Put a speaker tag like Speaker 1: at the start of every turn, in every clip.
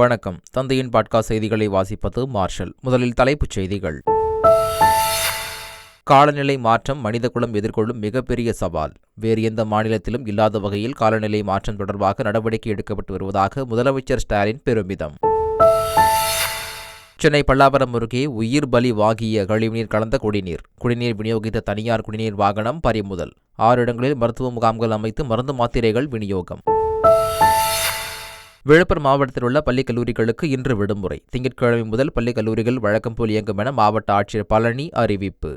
Speaker 1: வணக்கம் தந்தையின் பாட்கா செய்திகளை வாசிப்பது மார்ஷல் முதலில் தலைப்புச் செய்திகள் காலநிலை மாற்றம் மனிதகுலம் எதிர்கொள்ளும் மிகப்பெரிய சவால் வேறு எந்த மாநிலத்திலும் இல்லாத வகையில் காலநிலை மாற்றம் தொடர்பாக நடவடிக்கை எடுக்கப்பட்டு வருவதாக முதலமைச்சர் ஸ்டாலின் பெருமிதம் சென்னை பல்லாவரம் அருகே உயிர் பலி வாங்கிய கழிவுநீர் கலந்த குடிநீர் குடிநீர் விநியோகித்த தனியார் குடிநீர் வாகனம் பறிமுதல் ஆறு இடங்களில் மருத்துவ முகாம்கள் அமைத்து மருந்து மாத்திரைகள் விநியோகம் விழுப்புரம் மாவட்டத்தில் உள்ள பள்ளிக் கல்லூரிகளுக்கு இன்று விடுமுறை திங்கட்கிழமை முதல் பள்ளி கல்லூரிகள் வழக்கம் போல் இயங்கும் என மாவட்ட ஆட்சியர் பழனி அறிவிப்பு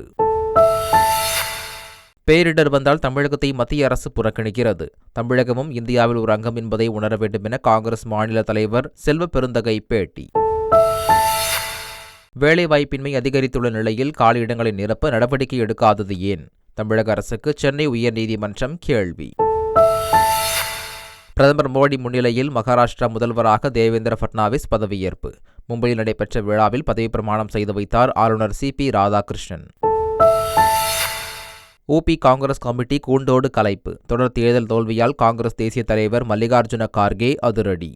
Speaker 1: பேரிடர் வந்தால் தமிழகத்தை மத்திய அரசு புறக்கணிக்கிறது தமிழகமும் இந்தியாவில் ஒரு அங்கம் என்பதை உணர வேண்டும் என காங்கிரஸ் மாநில தலைவர் செல்வ பெருந்தகை பேட்டி வேலைவாய்ப்பின்மை அதிகரித்துள்ள நிலையில் காலியிடங்களை நிரப்ப நடவடிக்கை எடுக்காதது ஏன் தமிழக அரசுக்கு சென்னை உயர்நீதிமன்றம் கேள்வி பிரதமர் மோடி முன்னிலையில் மகாராஷ்டிரா முதல்வராக தேவேந்திர ஃபட்னாவிஸ் பதவியேற்பு மும்பையில் நடைபெற்ற விழாவில் பதவி பிரமாணம் செய்து வைத்தார் ஆளுநர் சி பி ராதாகிருஷ்ணன் ஓபி காங்கிரஸ் கமிட்டி கூண்டோடு கலைப்பு தொடர் தேர்தல் தோல்வியால் காங்கிரஸ் தேசிய தலைவர் மல்லிகார்ஜுன கார்கே அதிரடி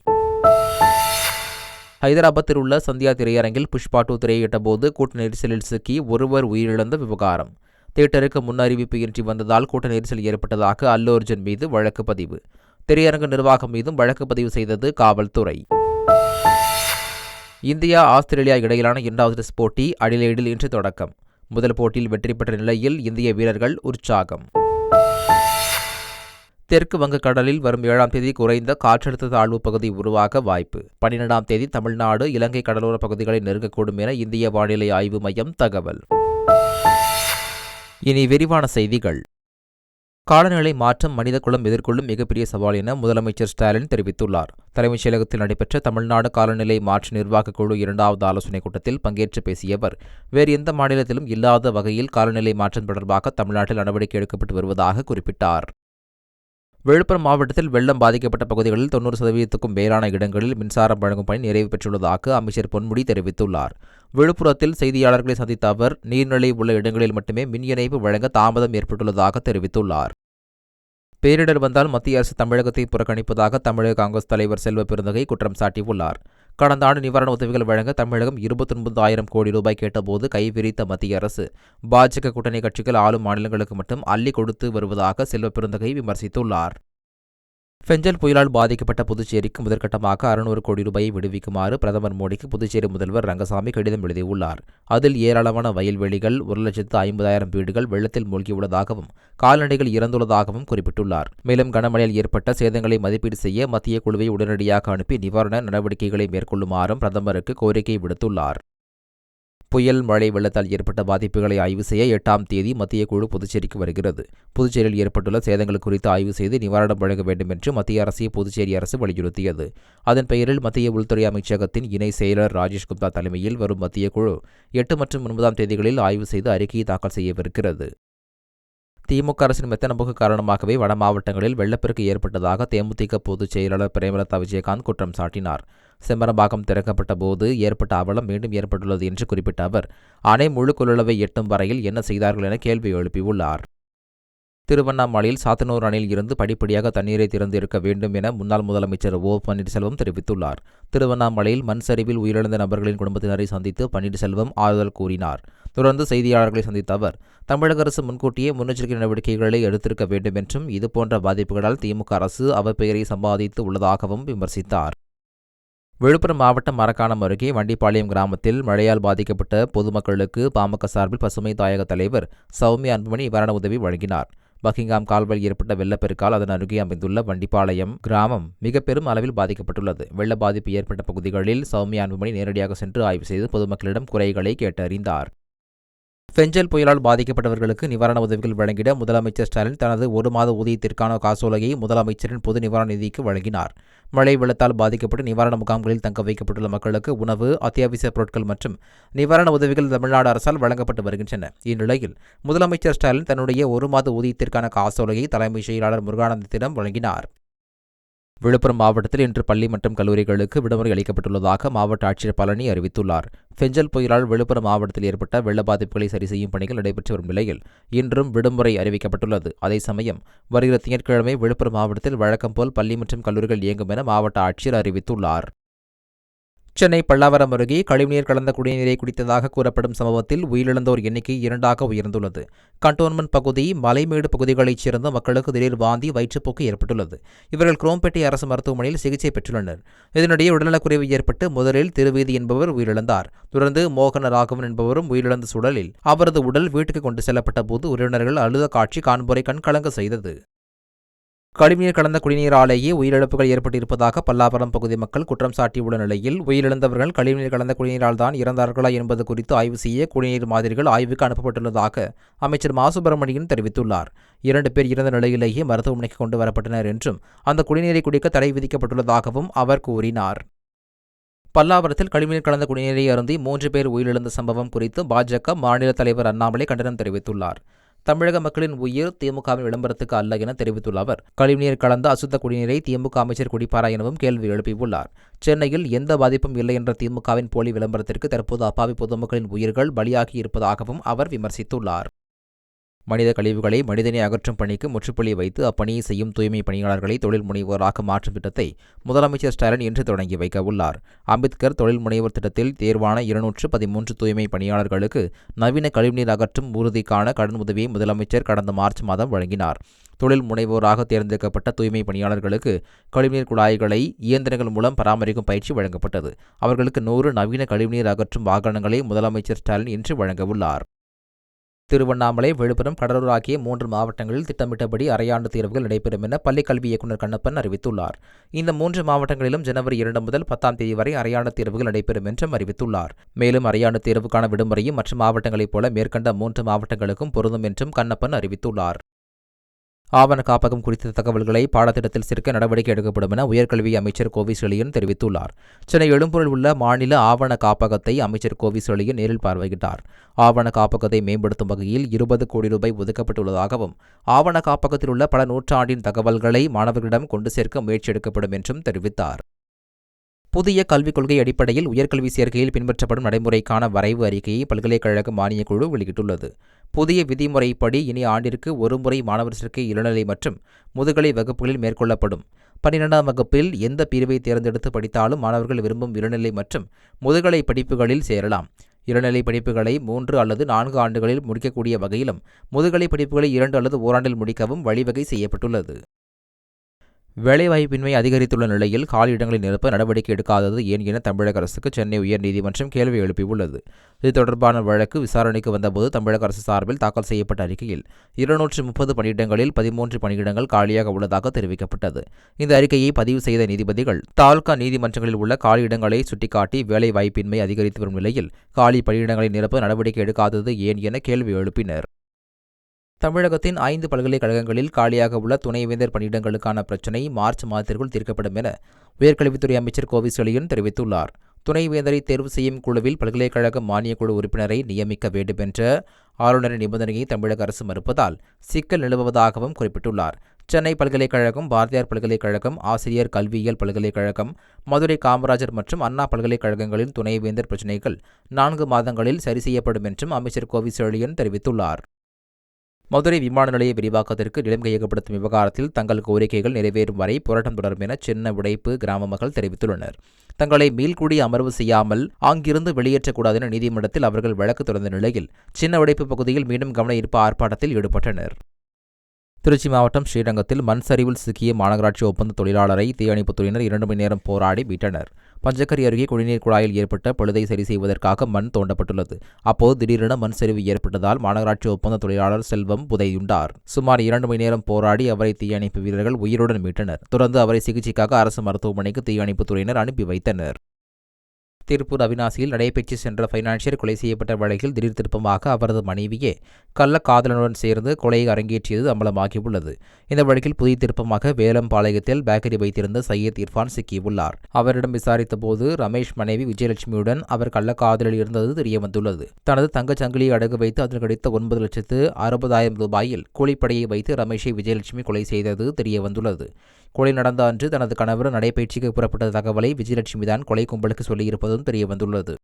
Speaker 1: ஹைதராபாத்தில் உள்ள சந்தியா திரையரங்கில் புஷ்பா டூ திரையிட்ட போது கூட்ட நெரிசலில் சிக்கி ஒருவர் உயிரிழந்த விவகாரம் தியேட்டருக்கு முன்னறிவிப்பு இன்றி வந்ததால் கூட்ட நெரிசல் ஏற்பட்டதாக அல்லு அர்ஜுன் மீது வழக்கு பதிவு திரையரங்கு நிர்வாகம் மீதும் வழக்கு பதிவு செய்தது காவல்துறை இந்தியா ஆஸ்திரேலியா இடையிலான இரண்டாவது டெஸ்ட் போட்டி அடிலேடில் இன்று தொடக்கம் முதல் போட்டியில் வெற்றி பெற்ற நிலையில் இந்திய வீரர்கள் உற்சாகம் தெற்கு வங்கக்கடலில் வரும் ஏழாம் தேதி குறைந்த காற்றழுத்த தாழ்வு பகுதி உருவாக வாய்ப்பு பன்னிரெண்டாம் தேதி தமிழ்நாடு இலங்கை கடலோர பகுதிகளை நெருங்கக்கூடும் என இந்திய வானிலை ஆய்வு மையம் தகவல் இனி விரிவான செய்திகள் காலநிலை மாற்றம் மனிதகுலம் எதிர்கொள்ளும் மிகப்பெரிய சவால் என முதலமைச்சர் ஸ்டாலின் தெரிவித்துள்ளார் தலைமைச் செயலகத்தில் நடைபெற்ற தமிழ்நாடு காலநிலை மாற்று நிர்வாகக் குழு இரண்டாவது ஆலோசனைக் கூட்டத்தில் பங்கேற்று பேசிய அவர் வேறு எந்த மாநிலத்திலும் இல்லாத வகையில் காலநிலை மாற்றம் தொடர்பாக தமிழ்நாட்டில் நடவடிக்கை எடுக்கப்பட்டு வருவதாக குறிப்பிட்டார் விழுப்புரம் மாவட்டத்தில் வெள்ளம் பாதிக்கப்பட்ட பகுதிகளில் தொண்ணூறு சதவீதத்துக்கும் மேலான இடங்களில் மின்சாரம் வழங்கும் பணி நிறைவு பெற்றுள்ளதாக அமைச்சர் பொன்முடி தெரிவித்துள்ளார் விழுப்புரத்தில் செய்தியாளர்களை சந்தித்த அவர் நீர்நிலை உள்ள இடங்களில் மட்டுமே மின் இணைப்பு வழங்க தாமதம் ஏற்பட்டுள்ளதாக தெரிவித்துள்ளார் பேரிடர் வந்தால் மத்திய அரசு தமிழகத்தை புறக்கணிப்பதாக தமிழக காங்கிரஸ் தலைவர் செல்வ பெருந்தகை குற்றம் சாட்டியுள்ளார் கடந்த ஆண்டு நிவாரண உதவிகள் வழங்க தமிழகம் இருபத்தொன்பது ஆயிரம் கோடி ரூபாய் கேட்டபோது கைவிரித்த மத்திய அரசு பாஜக கூட்டணி கட்சிகள் ஆளும் மாநிலங்களுக்கு மட்டும் அள்ளி கொடுத்து வருவதாக செல்வ பெருந்தகை விமர்சித்துள்ளார் பெஞ்சல் புயலால் பாதிக்கப்பட்ட புதுச்சேரிக்கு முதற்கட்டமாக அறுநூறு கோடி ரூபாயை விடுவிக்குமாறு பிரதமர் மோடிக்கு புதுச்சேரி முதல்வர் ரங்கசாமி கடிதம் எழுதியுள்ளார் அதில் ஏராளமான வயல்வெளிகள் ஒரு லட்சத்து ஐம்பதாயிரம் வீடுகள் வெள்ளத்தில் மூழ்கியுள்ளதாகவும் கால்நடைகள் இறந்துள்ளதாகவும் குறிப்பிட்டுள்ளார் மேலும் கனமழையில் ஏற்பட்ட சேதங்களை மதிப்பீடு செய்ய மத்திய குழுவை உடனடியாக அனுப்பி நிவாரண நடவடிக்கைகளை மேற்கொள்ளுமாறும் பிரதமருக்கு கோரிக்கை விடுத்துள்ளார் புயல் மழை வெள்ளத்தால் ஏற்பட்ட பாதிப்புகளை ஆய்வு செய்ய எட்டாம் தேதி மத்திய குழு புதுச்சேரிக்கு வருகிறது புதுச்சேரியில் ஏற்பட்டுள்ள சேதங்கள் குறித்து ஆய்வு செய்து நிவாரணம் வழங்க வேண்டும் என்று மத்திய அரசை புதுச்சேரி அரசு வலியுறுத்தியது அதன் பெயரில் மத்திய உள்துறை அமைச்சகத்தின் இணை செயலர் ராஜேஷ் குப்தா தலைமையில் வரும் மத்திய குழு எட்டு மற்றும் ஒன்பதாம் தேதிகளில் ஆய்வு செய்து அறிக்கையை தாக்கல் செய்யவிருக்கிறது திமுக அரசின் மெத்தன காரணமாகவே வட மாவட்டங்களில் வெள்ளப்பெருக்கு ஏற்பட்டதாக தேமுதிக பொதுச் செயலாளர் பிரேமலதா விஜயகாந்த் குற்றம் சாட்டினார் செம்பரம்பாக்கம் திறக்கப்பட்ட போது ஏற்பட்ட அவலம் மீண்டும் ஏற்பட்டுள்ளது என்று குறிப்பிட்ட அவர் அணை முழு கொள்ளளவை எட்டும் வரையில் என்ன செய்தார்கள் என கேள்வி எழுப்பியுள்ளார் திருவண்ணாமலையில் சாத்தனூர் அணையில் இருந்து படிப்படியாக தண்ணீரை திறந்து இருக்க வேண்டும் என முன்னாள் முதலமைச்சர் ஓ பன்னீர்செல்வம் தெரிவித்துள்ளார் திருவண்ணாமலையில் மண் சரிவில் உயிரிழந்த நபர்களின் குடும்பத்தினரை சந்தித்து பன்னீர்செல்வம் ஆறுதல் கூறினார் தொடர்ந்து செய்தியாளர்களை சந்தித்த அவர் தமிழக அரசு முன்கூட்டியே முன்னெச்சரிக்கை நடவடிக்கைகளை எடுத்திருக்க வேண்டும் என்றும் இதுபோன்ற பாதிப்புகளால் திமுக அரசு அவர் பெயரை சம்பாதித்து உள்ளதாகவும் விமர்சித்தார் விழுப்புரம் மாவட்டம் மரக்காணம் அருகே வண்டிப்பாளையம் கிராமத்தில் மழையால் பாதிக்கப்பட்ட பொதுமக்களுக்கு பாமக சார்பில் பசுமை தாயக தலைவர் சௌமி அன்புமணி நிவாரண உதவி வழங்கினார் பக்கிங்காம் கால்வாய் ஏற்பட்ட வெள்ளப்பெருக்கால் அதன் அருகே அமைந்துள்ள வண்டிப்பாளையம் கிராமம் மிக பெரும் அளவில் பாதிக்கப்பட்டுள்ளது வெள்ள பாதிப்பு ஏற்பட்ட பகுதிகளில் சௌமியா அன்புமணி நேரடியாக சென்று ஆய்வு செய்து பொதுமக்களிடம் குறைகளை கேட்டறிந்தார் பெஞ்சல் புயலால் பாதிக்கப்பட்டவர்களுக்கு நிவாரண உதவிகள் வழங்கிட முதலமைச்சர் ஸ்டாலின் தனது ஒரு மாத ஊதியத்திற்கான காசோலையை முதலமைச்சரின் பொது நிவாரண நிதிக்கு வழங்கினார் மழை வெள்ளத்தால் பாதிக்கப்பட்டு நிவாரண முகாம்களில் தங்க வைக்கப்பட்டுள்ள மக்களுக்கு உணவு அத்தியாவசிய பொருட்கள் மற்றும் நிவாரண உதவிகள் தமிழ்நாடு அரசால் வழங்கப்பட்டு வருகின்றன இந்நிலையில் முதலமைச்சர் ஸ்டாலின் தன்னுடைய ஒரு மாத ஊதியத்திற்கான காசோலையை தலைமைச் செயலாளர் முருகானந்தத்திடம் வழங்கினார் விழுப்புரம் மாவட்டத்தில் இன்று பள்ளி மற்றும் கல்லூரிகளுக்கு விடுமுறை அளிக்கப்பட்டுள்ளதாக மாவட்ட ஆட்சியர் பழனி அறிவித்துள்ளார் பெஞ்சல் புயலால் விழுப்புரம் மாவட்டத்தில் ஏற்பட்ட வெள்ள பாதிப்புகளை சரி செய்யும் பணிகள் நடைபெற்று வரும் நிலையில் இன்றும் விடுமுறை அறிவிக்கப்பட்டுள்ளது அதே சமயம் வருகிற திங்கட்கிழமை விழுப்புரம் மாவட்டத்தில் வழக்கம் போல் பள்ளி மற்றும் கல்லூரிகள் இயங்கும் என மாவட்ட ஆட்சியர் அறிவித்துள்ளார் சென்னை பல்லாவரம் அருகே கழிவுநீர் கலந்த குடிநீரை குடித்ததாக கூறப்படும் சம்பவத்தில் உயிரிழந்தோர் எண்ணிக்கை இரண்டாக உயர்ந்துள்ளது கண்டோன்மெண்ட் பகுதி மலைமேடு பகுதிகளைச் சேர்ந்த மக்களுக்கு திடீர் வாந்தி வயிற்றுப்போக்கு ஏற்பட்டுள்ளது இவர்கள் குரோம்பேட்டை அரசு மருத்துவமனையில் சிகிச்சை பெற்றுள்ளனர் இதனிடையே உடல்நலக்குறைவு ஏற்பட்டு முதலில் திருவீதி என்பவர் உயிரிழந்தார் தொடர்ந்து மோகன ராகவன் என்பவரும் உயிரிழந்த சூழலில் அவரது உடல் வீட்டுக்கு கொண்டு செல்லப்பட்ட போது உறவினர்கள் அழுத காட்சி கான்போரை கண்கலங்க செய்தது கழிவுநீர் கலந்த குடிநீராலேயே உயிரிழப்புகள் ஏற்பட்டிருப்பதாக பல்லாபுரம் பகுதி மக்கள் குற்றம் சாட்டியுள்ள நிலையில் உயிரிழந்தவர்கள் கழிவுநீர் கலந்த குடிநீரால் தான் இறந்தார்களா என்பது குறித்து ஆய்வு செய்ய குடிநீர் மாதிரிகள் ஆய்வுக்கு அனுப்பப்பட்டுள்ளதாக அமைச்சர் மா சுப்பிரமணியன் தெரிவித்துள்ளார் இரண்டு பேர் இறந்த நிலையிலேயே மருத்துவமனைக்கு கொண்டு வரப்பட்டனர் என்றும் அந்த குடிநீரை குடிக்க தடை விதிக்கப்பட்டுள்ளதாகவும் அவர் கூறினார் பல்லாவரத்தில் கழிவுநீர் கலந்த குடிநீரை அருந்தி மூன்று பேர் உயிரிழந்த சம்பவம் குறித்து பாஜக மாநில தலைவர் அண்ணாமலை கண்டனம் தெரிவித்துள்ளார் தமிழக மக்களின் உயிர் திமுகவின் விளம்பரத்துக்கு அல்ல என தெரிவித்துள்ள அவர் கழிவுநீர் கலந்த அசுத்த குடிநீரை திமுக அமைச்சர் குடிப்பாரா எனவும் கேள்வி எழுப்பியுள்ளார் சென்னையில் எந்த பாதிப்பும் இல்லை என்ற திமுகவின் போலி விளம்பரத்திற்கு தற்போது அப்பாவி பொதுமக்களின் உயிர்கள் பலியாகி இருப்பதாகவும் அவர் விமர்சித்துள்ளார் மனித கழிவுகளை மனிதனை அகற்றும் பணிக்கு முற்றுப்புள்ளி வைத்து அப்பணியை செய்யும் தூய்மை பணியாளர்களை தொழில் முனைவோராக மாற்றும் திட்டத்தை முதலமைச்சர் ஸ்டாலின் இன்று தொடங்கி வைக்க உள்ளார் அம்பேத்கர் தொழில் முனைவர் திட்டத்தில் தேர்வான இருநூற்று பதிமூன்று தூய்மை பணியாளர்களுக்கு நவீன கழிவுநீர் அகற்றும் உறுதிக்கான கடன் உதவியை முதலமைச்சர் கடந்த மார்ச் மாதம் வழங்கினார் தொழில் முனைவோராக தேர்ந்தெடுக்கப்பட்ட தூய்மை பணியாளர்களுக்கு கழிவுநீர் குழாய்களை இயந்திரங்கள் மூலம் பராமரிக்கும் பயிற்சி வழங்கப்பட்டது அவர்களுக்கு நூறு நவீன கழிவுநீர் அகற்றும் வாகனங்களை முதலமைச்சர் ஸ்டாலின் இன்று வழங்கவுள்ளார் திருவண்ணாமலை விழுப்புரம் கடலூர் ஆகிய மூன்று மாவட்டங்களில் திட்டமிட்டபடி அரையாண்டு தேர்வுகள் நடைபெறும் என பள்ளிக்கல்வி இயக்குநர் கண்ணப்பன் அறிவித்துள்ளார் இந்த மூன்று மாவட்டங்களிலும் ஜனவரி இரண்டு முதல் பத்தாம் தேதி வரை அரையாண்டு தேர்வுகள் நடைபெறும் என்றும் அறிவித்துள்ளார் மேலும் அரையாண்டு தேர்வுக்கான விடுமுறையும் மற்ற மாவட்டங்களைப் போல மேற்கண்ட மூன்று மாவட்டங்களுக்கும் பொருந்தும் என்றும் கண்ணப்பன் அறிவித்துள்ளார் ஆவண காப்பகம் குறித்த தகவல்களை பாடத்திட்டத்தில் சேர்க்க நடவடிக்கை எடுக்கப்படும் என உயர்கல்வி அமைச்சர் கோவி தெரிவித்துள்ளார் சென்னை எழும்பூரில் உள்ள மாநில ஆவண காப்பகத்தை அமைச்சர் கோவி நேரில் பார்வையிட்டார் ஆவண காப்பகத்தை மேம்படுத்தும் வகையில் இருபது கோடி ரூபாய் ஒதுக்கப்பட்டுள்ளதாகவும் ஆவண காப்பகத்தில் உள்ள பல நூற்றாண்டின் தகவல்களை மாணவர்களிடம் கொண்டு சேர்க்க முயற்சி எடுக்கப்படும் என்றும் தெரிவித்தார் புதிய கல்விக் கொள்கை அடிப்படையில் உயர்கல்வி சேர்க்கையில் பின்பற்றப்படும் நடைமுறைக்கான வரைவு அறிக்கையை பல்கலைக்கழக மானியக் குழு வெளியிட்டுள்ளது புதிய விதிமுறைப்படி இனி ஆண்டிற்கு ஒருமுறை மாணவர் சேர்க்கை இளநிலை மற்றும் முதுகலை வகுப்புகளில் மேற்கொள்ளப்படும் பன்னிரெண்டாம் வகுப்பில் எந்த பிரிவை தேர்ந்தெடுத்து படித்தாலும் மாணவர்கள் விரும்பும் இளநிலை மற்றும் முதுகலை படிப்புகளில் சேரலாம் இளநிலை படிப்புகளை மூன்று அல்லது நான்கு ஆண்டுகளில் முடிக்கக்கூடிய வகையிலும் முதுகலை படிப்புகளை இரண்டு அல்லது ஓராண்டில் முடிக்கவும் வழிவகை செய்யப்பட்டுள்ளது வேலைவாய்ப்பின்மை அதிகரித்துள்ள நிலையில் காலியிடங்களை நிரப்ப நடவடிக்கை எடுக்காதது ஏன் என தமிழக அரசுக்கு சென்னை உயர்நீதிமன்றம் கேள்வி எழுப்பியுள்ளது இது தொடர்பான வழக்கு விசாரணைக்கு வந்தபோது தமிழக அரசு சார்பில் தாக்கல் செய்யப்பட்ட அறிக்கையில் இருநூற்று முப்பது பணியிடங்களில் பதிமூன்று பணியிடங்கள் காலியாக உள்ளதாக தெரிவிக்கப்பட்டது இந்த அறிக்கையை பதிவு செய்த நீதிபதிகள் தாலுகா நீதிமன்றங்களில் உள்ள காலியிடங்களை சுட்டிக்காட்டி வேலைவாய்ப்பின்மை அதிகரித்து வரும் நிலையில் காலி பணியிடங்களை நிரப்ப நடவடிக்கை எடுக்காதது ஏன் என கேள்வி எழுப்பினர் தமிழகத்தின் ஐந்து பல்கலைக்கழகங்களில் காலியாக உள்ள துணைவேந்தர் பணியிடங்களுக்கான பிரச்சினை மார்ச் மாதத்திற்குள் தீர்க்கப்படும் என உயர்கல்வித்துறை அமைச்சர் கோவி தெரிவித்துள்ளார் துணைவேந்தரை தேர்வு செய்யும் குழுவில் பல்கலைக்கழக மானியக்குழு உறுப்பினரை நியமிக்க வேண்டும் என்ற ஆளுநரின் நிபந்தனையை தமிழக அரசு மறுப்பதால் சிக்கல் நிலவுவதாகவும் குறிப்பிட்டுள்ளார் சென்னை பல்கலைக்கழகம் பாரதியார் பல்கலைக்கழகம் ஆசிரியர் கல்வியியல் பல்கலைக்கழகம் மதுரை காமராஜர் மற்றும் அண்ணா பல்கலைக்கழகங்களின் துணைவேந்தர் பிரச்சினைகள் நான்கு மாதங்களில் சரி செய்யப்படும் என்றும் அமைச்சர் கோவிசெழியன் தெரிவித்துள்ளார் மதுரை விமான நிலைய விரிவாக்கத்திற்கு நிலம் கையகப்படுத்தும் விவகாரத்தில் தங்கள் கோரிக்கைகள் நிறைவேறும் வரை போராட்டம் தொடரும் என சின்ன உடைப்பு கிராம மக்கள் தெரிவித்துள்ளனர் தங்களை மீள்குடி அமர்வு செய்யாமல் அங்கிருந்து வெளியேற்றக்கூடாது என நீதிமன்றத்தில் அவர்கள் வழக்கு தொடர்ந்த நிலையில் சின்ன உடைப்பு பகுதியில் மீண்டும் கவன ஈர்ப்பு ஆர்ப்பாட்டத்தில் ஈடுபட்டனர் திருச்சி மாவட்டம் ஸ்ரீரங்கத்தில் மண் சரிவில் சிக்கிய மாநகராட்சி ஒப்பந்த தொழிலாளரை தீயணைப்புத்துறையினர் இரண்டு மணி நேரம் போராடி மீட்டனர் பஞ்சக்கரி அருகே குடிநீர் குழாயில் ஏற்பட்ட பழுதை சரி செய்வதற்காக மண் தோண்டப்பட்டுள்ளது அப்போது திடீரென மண் சரிவு ஏற்பட்டதால் மாநகராட்சி ஒப்பந்த தொழிலாளர் செல்வம் புதையுண்டார் சுமார் இரண்டு மணி நேரம் போராடி அவரை தீயணைப்பு வீரர்கள் உயிருடன் மீட்டனர் தொடர்ந்து அவரை சிகிச்சைக்காக அரசு மருத்துவமனைக்கு தீயணைப்பு துறையினர் அனுப்பி வைத்தனர் திருப்பூர் அவினாசியில் நடைபெற்று சென்ற பைனான்சியர் கொலை செய்யப்பட்ட வழக்கில் திடீர் திருப்பமாக அவரது மனைவியே கள்ள காதலனுடன் சேர்ந்து கொலையை அரங்கேற்றியது அம்பலமாகியுள்ளது இந்த வழக்கில் புதிய திருப்பமாக வேலம்பாளையத்தில் பேக்கரி வைத்திருந்த சையத் இர்ஃபான் சிக்கியுள்ளார் அவரிடம் விசாரித்த போது ரமேஷ் மனைவி விஜயலட்சுமியுடன் அவர் கள்ளக்காதலில் இருந்தது தெரியவந்துள்ளது தனது தங்கச்சங்கிலியை சங்கிலியை அடகு வைத்து அதில் கிடைத்த ஒன்பது லட்சத்து அறுபதாயிரம் ரூபாயில் கூலிப்படையை வைத்து ரமேஷை விஜயலட்சுமி கொலை செய்தது தெரியவந்துள்ளது கொலை நடந்த அன்று தனது கணவர் நடைபயிற்சிக்கு புறப்பட்ட தகவலை விஜயலட்சுமிதான் கொலை கும்பலுக்கு சொல்லியிருப்பதும் தெரியவந்துள்ளது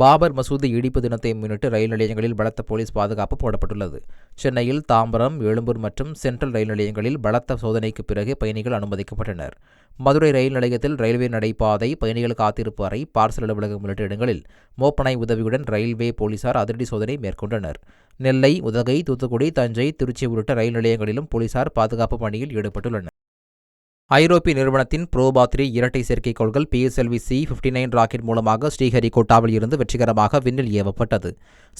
Speaker 1: பாபர் மசூதி இடிப்பு தினத்தை முன்னிட்டு ரயில் நிலையங்களில் பலத்த போலீஸ் பாதுகாப்பு போடப்பட்டுள்ளது சென்னையில் தாம்பரம் எழும்பூர் மற்றும் சென்ட்ரல் ரயில் நிலையங்களில் பலத்த சோதனைக்கு பிறகு பயணிகள் அனுமதிக்கப்பட்டனர் மதுரை ரயில் நிலையத்தில் ரயில்வே நடைபாதை பயணிகள் காத்திருப்பு அறை பார்சல் அலுவலகம் உள்ளிட்ட இடங்களில் மோப்பனை உதவியுடன் ரயில்வே போலீசார் அதிரடி சோதனை மேற்கொண்டனர் நெல்லை உதகை தூத்துக்குடி தஞ்சை திருச்சி உள்ளிட்ட ரயில் நிலையங்களிலும் போலீசார் பாதுகாப்பு பணியில் ஈடுபட்டுள்ளனர் ஐரோப்பிய நிறுவனத்தின் புரோபாத்ரி இரட்டை செயற்கைக்கோள்கள் PSLV C fifty nine rocket மூலமாக ஸ்ரீஹரிகோட்டாவில் இருந்து வெற்றிகரமாக விண்ணில் ஏவப்பட்டது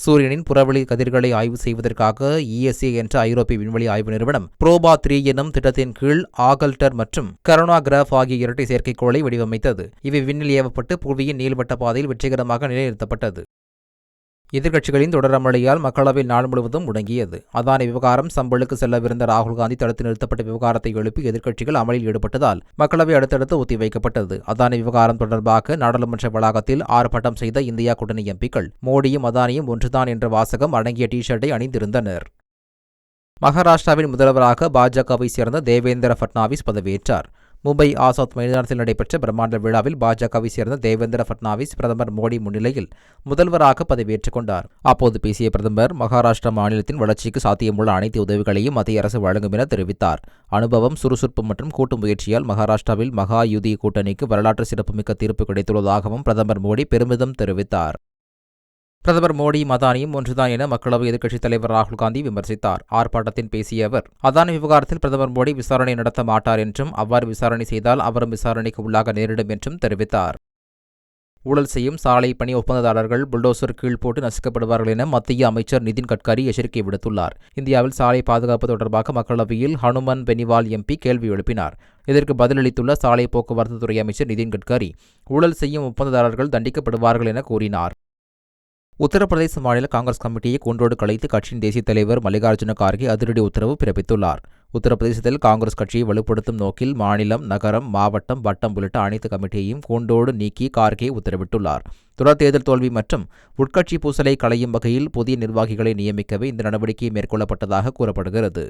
Speaker 1: சூரியனின் புறவெளி கதிர்களை ஆய்வு செய்வதற்காக இஎஸ்ஏ e என்ற ஐரோப்பிய விண்வெளி ஆய்வு நிறுவனம் ப்ரோபா த்ரீ எனும் திட்டத்தின் கீழ் ஆகல்டர் மற்றும் கரோனாகிராஃப் ஆகிய இரட்டை செயற்கைக்கோளை வடிவமைத்தது இவை விண்ணில் ஏவப்பட்டு புவியின் நீள்வட்ட பாதையில் வெற்றிகரமாக நிலைநிறுத்தப்பட்டது எதிர்க்கட்சிகளின் தொடரமழையால் மக்களவை நாள் முழுவதும் முடங்கியது அதானி விவகாரம் சம்பளுக்கு செல்லவிருந்த ராகுல்காந்தி தடுத்து நிறுத்தப்பட்ட விவகாரத்தை எழுப்பி எதிர்க்கட்சிகள் அமளியில் ஈடுபட்டதால் மக்களவை அடுத்தடுத்து ஒத்திவைக்கப்பட்டது அதானி விவகாரம் தொடர்பாக நாடாளுமன்ற வளாகத்தில் ஆர்ப்பாட்டம் செய்த இந்தியா கூட்டணி எம்பிக்கள் மோடியும் அதானியும் ஒன்றுதான் என்ற வாசகம் அடங்கிய டி ஷர்ட்டை அணிந்திருந்தனர் மகாராஷ்டிராவின் முதல்வராக பாஜகவை சேர்ந்த தேவேந்திர பட்னாவிஸ் பதவியேற்றார் மும்பை ஆசாத் மைதானத்தில் நடைபெற்ற பிரம்மாண்ட விழாவில் பாஜகவை சேர்ந்த தேவேந்திர பட்னாவிஸ் பிரதமர் மோடி முன்னிலையில் முதல்வராக பதவியேற்றுக் கொண்டார் அப்போது பேசிய பிரதமர் மகாராஷ்டிரா மாநிலத்தின் வளர்ச்சிக்கு சாத்தியமுள்ள அனைத்து உதவிகளையும் மத்திய அரசு வழங்கும் என தெரிவித்தார் அனுபவம் சுறுசுறுப்பு மற்றும் கூட்டு முயற்சியால் மகாராஷ்டிராவில் மகா யுதி கூட்டணிக்கு வரலாற்று சிறப்புமிக்க தீர்ப்பு கிடைத்துள்ளதாகவும் பிரதமர் மோடி பெருமிதம் தெரிவித்தார் பிரதமர் மோடி மதானியும் ஒன்றுதான் என மக்களவை எதிர்க்கட்சித் தலைவர் ராகுல் காந்தி விமர்சித்தார் ஆர்ப்பாட்டத்தில் பேசிய அவர் அதானி விவகாரத்தில் பிரதமர் மோடி விசாரணை நடத்த மாட்டார் என்றும் அவ்வாறு விசாரணை செய்தால் அவரும் விசாரணைக்கு உள்ளாக நேரிடும் என்றும் தெரிவித்தார் ஊழல் செய்யும் சாலை பணி ஒப்பந்ததாரர்கள் புல்டோசர் கீழ் போட்டு நசுக்கப்படுவார்கள் என மத்திய அமைச்சர் நிதின் கட்காரி எச்சரிக்கை விடுத்துள்ளார் இந்தியாவில் சாலை பாதுகாப்பு தொடர்பாக மக்களவையில் ஹனுமன் பெனிவால் எம்பி கேள்வி எழுப்பினார் இதற்கு பதிலளித்துள்ள சாலை போக்குவரத்துத்துறை அமைச்சர் நிதின் கட்காரி ஊழல் செய்யும் ஒப்பந்ததாரர்கள் தண்டிக்கப்படுவார்கள் என கூறினார் உத்தரப்பிரதேச மாநில காங்கிரஸ் கமிட்டியை கொன்றோடு கலைத்து கட்சியின் தேசிய தலைவர் மல்லிகார்ஜுன கார்கே அதிரடி உத்தரவு பிறப்பித்துள்ளார் உத்தரப்பிரதேசத்தில் காங்கிரஸ் கட்சியை வலுப்படுத்தும் நோக்கில் மாநிலம் நகரம் மாவட்டம் வட்டம் உள்ளிட்ட அனைத்து கமிட்டியையும் கூண்டோடு நீக்கி கார்கே உத்தரவிட்டுள்ளார் தொடர் தேர்தல் தோல்வி மற்றும் உட்கட்சி பூசலை களையும் வகையில் புதிய நிர்வாகிகளை நியமிக்கவே இந்த நடவடிக்கை மேற்கொள்ளப்பட்டதாக கூறப்படுகிறது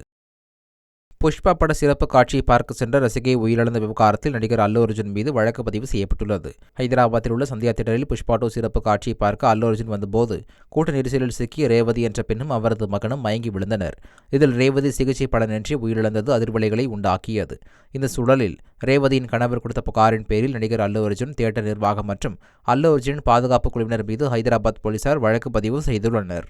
Speaker 1: புஷ்பா பட சிறப்பு காட்சியை பார்க்க சென்ற ரசிகை உயிரிழந்த விவகாரத்தில் நடிகர் அல்லு அர்ஜுன் மீது வழக்கு பதிவு செய்யப்பட்டுள்ளது ஹைதராபாத்தில் உள்ள சந்தியா தேட்டரில் புஷ்பா டூ சிறப்பு காட்சியை பார்க்க அல்லு அர்ஜுன் வந்தபோது கூட்ட நெரிசலில் சிக்கிய ரேவதி என்ற பெண்ணும் அவரது மகனும் மயங்கி விழுந்தனர் இதில் ரேவதி சிகிச்சை பலனின்றி உயிரிழந்தது அதிர்வலைகளை உண்டாக்கியது இந்த சூழலில் ரேவதியின் கணவர் கொடுத்த புகாரின் பேரில் நடிகர் அல்லு அர்ஜுன் தியேட்டர் நிர்வாகம் மற்றும் அல்லு அர்ஜுனின் பாதுகாப்பு குழுவினர் மீது ஹைதராபாத் போலீசார் வழக்கு பதிவு செய்துள்ளனர்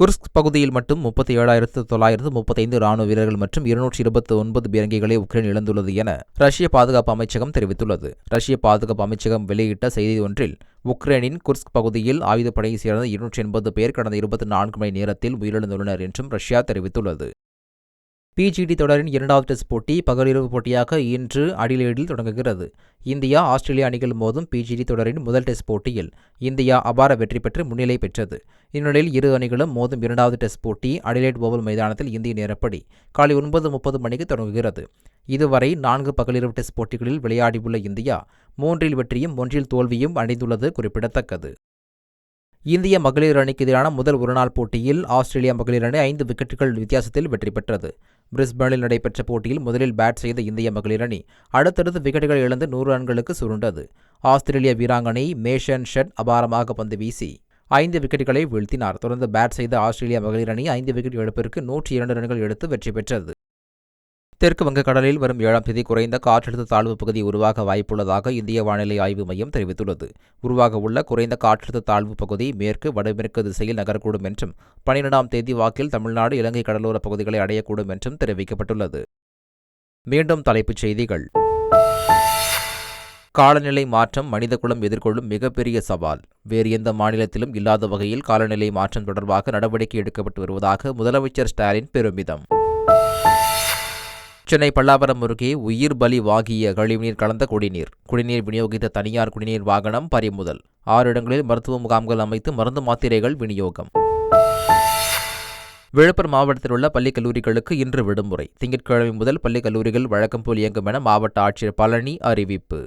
Speaker 1: குர்ஸ்க் பகுதியில் மட்டும் முப்பத்தி ஏழாயிரத்து தொள்ளாயிரத்து முப்பத்தைந்து ராணுவ வீரர்கள் மற்றும் இருநூற்றி இருபத்தி ஒன்பது பீரங்கிகளை உக்ரைன் இழந்துள்ளது என ரஷ்ய பாதுகாப்பு அமைச்சகம் தெரிவித்துள்ளது ரஷ்ய பாதுகாப்பு அமைச்சகம் வெளியிட்ட செய்தி ஒன்றில் உக்ரைனின் குர்ஸ்க் பகுதியில் ஆயுதப்படையை சேர்ந்த இருநூற்றி எண்பது பேர் கடந்த இருபத்தி நான்கு மணி நேரத்தில் உயிரிழந்துள்ளனர் என்றும் ரஷ்யா தெரிவித்துள்ளது பிஜிடி தொடரின் இரண்டாவது டெஸ்ட் போட்டி பகலிரவு போட்டியாக இன்று அடிலேடில் தொடங்குகிறது இந்தியா ஆஸ்திரேலியா அணிகள் மோதும் பிஜிடி தொடரின் முதல் டெஸ்ட் போட்டியில் இந்தியா அபார வெற்றி பெற்று முன்னிலை பெற்றது இந்நிலையில் இரு அணிகளும் மோதும் இரண்டாவது டெஸ்ட் போட்டி அடிலேட் ஓவல் மைதானத்தில் இந்திய நேரப்படி காலை ஒன்பது முப்பது மணிக்கு தொடங்குகிறது இதுவரை நான்கு பகலிரவு டெஸ்ட் போட்டிகளில் விளையாடியுள்ள இந்தியா மூன்றில் வெற்றியும் ஒன்றில் தோல்வியும் அடைந்துள்ளது குறிப்பிடத்தக்கது இந்திய மகளிர் அணிக்கு எதிரான முதல் ஒருநாள் போட்டியில் ஆஸ்திரேலியா மகளிர் அணி ஐந்து விக்கெட்டுகள் வித்தியாசத்தில் வெற்றி பெற்றது பிரிஸ்பனில் நடைபெற்ற போட்டியில் முதலில் பேட் செய்த இந்திய மகளிர் அணி அடுத்தடுத்து விக்கெட்டுகள் இழந்து நூறு ரன்களுக்கு சுருண்டது ஆஸ்திரேலிய வீராங்கனை மேஷன் ஷெட் அபாரமாக பந்து வீசி ஐந்து விக்கெட்டுகளை வீழ்த்தினார் தொடர்ந்து பேட் செய்த ஆஸ்திரேலிய மகளிர் அணி ஐந்து விக்கெட் இழப்பிற்கு நூற்றி இரண்டு ரன்கள் எடுத்து வெற்றி பெற்றது தெற்கு வங்கக்கடலில் வரும் ஏழாம் தேதி குறைந்த காற்றழுத்த தாழ்வு பகுதி உருவாக வாய்ப்புள்ளதாக இந்திய வானிலை ஆய்வு மையம் தெரிவித்துள்ளது உருவாக உள்ள குறைந்த காற்றழுத்த தாழ்வு பகுதி மேற்கு வடமேற்கு திசையில் நகரக்கூடும் என்றும் பனிரெண்டாம் தேதி வாக்கில் தமிழ்நாடு இலங்கை கடலோர பகுதிகளை அடையக்கூடும் என்றும் தெரிவிக்கப்பட்டுள்ளது மீண்டும் தலைப்புச் செய்திகள் காலநிலை மாற்றம் மனிதகுலம் எதிர்கொள்ளும் மிகப்பெரிய சவால் வேறு எந்த மாநிலத்திலும் இல்லாத வகையில் காலநிலை மாற்றம் தொடர்பாக நடவடிக்கை எடுக்கப்பட்டு வருவதாக முதலமைச்சர் ஸ்டாலின் பெருமிதம் சென்னை பல்லாவரம் அருகே உயிர் பலி வாகிய கழிவுநீர் கலந்த குடிநீர் குடிநீர் விநியோகித்த தனியார் குடிநீர் வாகனம் பறிமுதல் ஆறு இடங்களில் மருத்துவ முகாம்கள் அமைத்து மருந்து மாத்திரைகள் விநியோகம் விழுப்புரம் மாவட்டத்தில் உள்ள பள்ளி கல்லூரிகளுக்கு இன்று விடுமுறை திங்கட்கிழமை முதல் பள்ளி கல்லூரிகள் வழக்கம் போல் இயங்கும் என மாவட்ட ஆட்சியர் பழனி அறிவிப்பு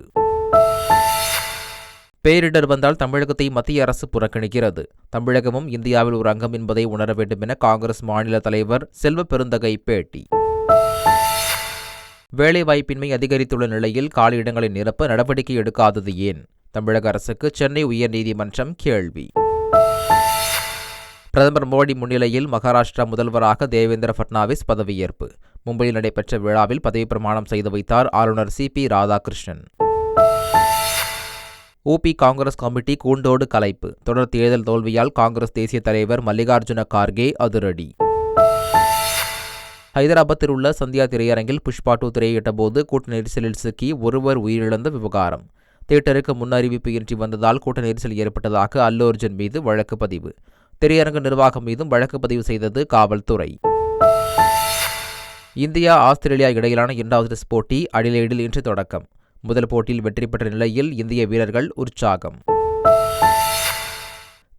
Speaker 1: பேரிடர் வந்தால் தமிழகத்தை மத்திய அரசு புறக்கணிக்கிறது தமிழகமும் இந்தியாவில் ஒரு அங்கம் என்பதை உணர வேண்டும் என காங்கிரஸ் மாநில தலைவர் செல்வ பெருந்தகை பேட்டி வேலைவாய்ப்பின்மை அதிகரித்துள்ள நிலையில் காலியிடங்களை நிரப்ப நடவடிக்கை எடுக்காதது ஏன் தமிழக அரசுக்கு சென்னை உயர்நீதிமன்றம் கேள்வி பிரதமர் மோடி முன்னிலையில் மகாராஷ்டிரா முதல்வராக தேவேந்திர பட்னாவிஸ் பதவியேற்பு மும்பையில் நடைபெற்ற விழாவில் பதவி பிரமாணம் செய்து வைத்தார் ஆளுநர் சி பி ராதாகிருஷ்ணன் ஓபி காங்கிரஸ் கமிட்டி கூண்டோடு கலைப்பு தொடர் தேர்தல் தோல்வியால் காங்கிரஸ் தேசிய தலைவர் மல்லிகார்ஜுன கார்கே அதிரடி ஹைதராபாத்தில் உள்ள சந்தியா திரையரங்கில் புஷ்பா டூ திரையிட்ட போது கூட்ட நெரிசலில் சிக்கி ஒருவர் உயிரிழந்த விவகாரம் தியேட்டருக்கு முன்னறிவிப்பு இன்றி வந்ததால் கூட்ட நெரிசல் ஏற்பட்டதாக அல்லு அர்ஜுன் மீது வழக்கு பதிவு திரையரங்கு நிர்வாகம் மீதும் வழக்கு பதிவு செய்தது காவல்துறை இந்தியா ஆஸ்திரேலியா இடையிலான இரண்டாவது டெஸ்ட் போட்டி அடிலேடில் இன்று தொடக்கம் முதல் போட்டியில் வெற்றி பெற்ற நிலையில் இந்திய வீரர்கள் உற்சாகம்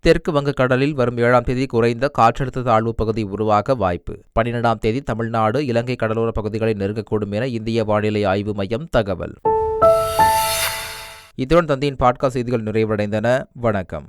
Speaker 1: தெற்கு வங்கக்கடலில் வரும் ஏழாம் தேதி குறைந்த காற்றழுத்த தாழ்வு பகுதி உருவாக வாய்ப்பு பன்னிரெண்டாம் தேதி தமிழ்நாடு இலங்கை கடலோர பகுதிகளை நெருங்கக்கூடும் என இந்திய வானிலை ஆய்வு மையம் தகவல் இத்துடன் தந்தையின் பாட்காஸ்ட் செய்திகள் நிறைவடைந்தன வணக்கம்